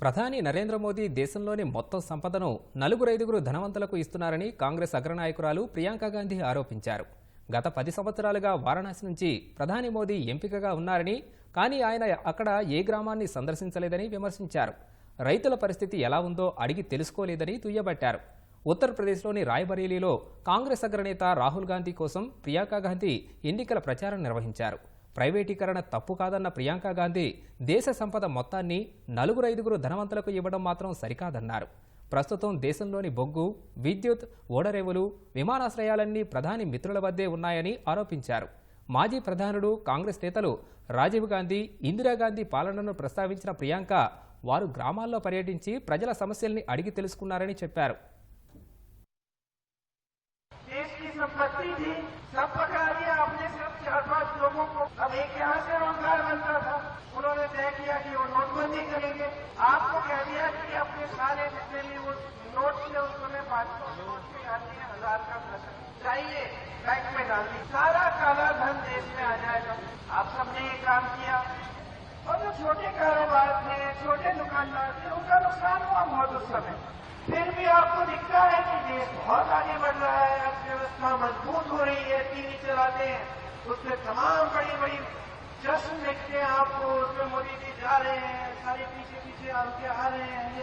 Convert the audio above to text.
ప్రధాని నరేంద్ర మోదీ దేశంలోని మొత్తం సంపదను నలుగురు ఐదుగురు ధనవంతులకు ఇస్తున్నారని కాంగ్రెస్ అగ్రనాయకురాలు ప్రియాంక గాంధీ ఆరోపించారు. గత పది సంవత్సరాలుగా వారణాసి నుంచి ప్రధాని మోదీ ఎంపికగా ఉన్నారని కానీ ఆయన అక్కడ ఏ గ్రామాన్ని సందర్శించలేదని విమర్శించారు. రైతుల పరిస్థితి ఎలా ఉందో అడిగి తెలుసుకోలేదని దుయ్యబట్టారు. ఉత్తరప్రదేశ్లోని రాయ్బరేలీలో కాంగ్రెస్ అగ్రనేత రాహుల్ గాంధీ కోసం ప్రియాంక గాంధీ ఎన్నికల ప్రచారం నిర్వహించారు. ప్రైవేటీకరణ తప్పు కాదన్న ప్రియాంక గాంధీ దేశ సంపద మొత్తాన్ని నలుగురు ఐదుగురు ధనవంతులకు ఇవ్వడం మాత్రం సరికాదన్నారు. ప్రస్తుతం దేశంలోని బొగ్గు విద్యుత్ ఓడరేవులు విమానాశ్రయాలన్నీ ప్రధాని మిత్రుల వద్దే ఉన్నాయని ఆరోపించారు. మాజీ ప్రధానుడు కాంగ్రెస్ నేతలు రాజీవ్ గాంధీ ఇందిరాగాంధీ పాలనను ప్రస్తావించిన ప్రియాంక వారు గ్రామాల్లో పర్యటించి ప్రజల సమస్యల్ని అడిగి తెలుసుకున్నారని చెప్పారు. यहाँ से रोज़गार बनता था। उन्होंने तय किया कि वो नोटबंदी करेंगे। आपको कह दिया कि अपने सारे जितने भी वो नोट थे उसमें पाँच सौ नोट में आती है हज़ार का फ़सल चाहिए बैंक में डाल दी सारा काला धन देश में आ जाएगा। आप सबने ये काम किया। और जो छोटे कारोबार थे, छोटे दुकानदार थे, उनका नुकसान हुआ बहुत उस समय। फिर भी आपको दिखता है कि देश बहुत आगे बढ़ रहा है। अर्थव्यवस्था मज़बूत हो रही है, टीवी चलाते हैं। اس میں تمام بڑی بڑی جشن دیکھتے ہیں آپ کو، اس میں مودی جی جا رہے ہیں، سارے پیچھے پیچھے آپ کے آ رہے ہیں۔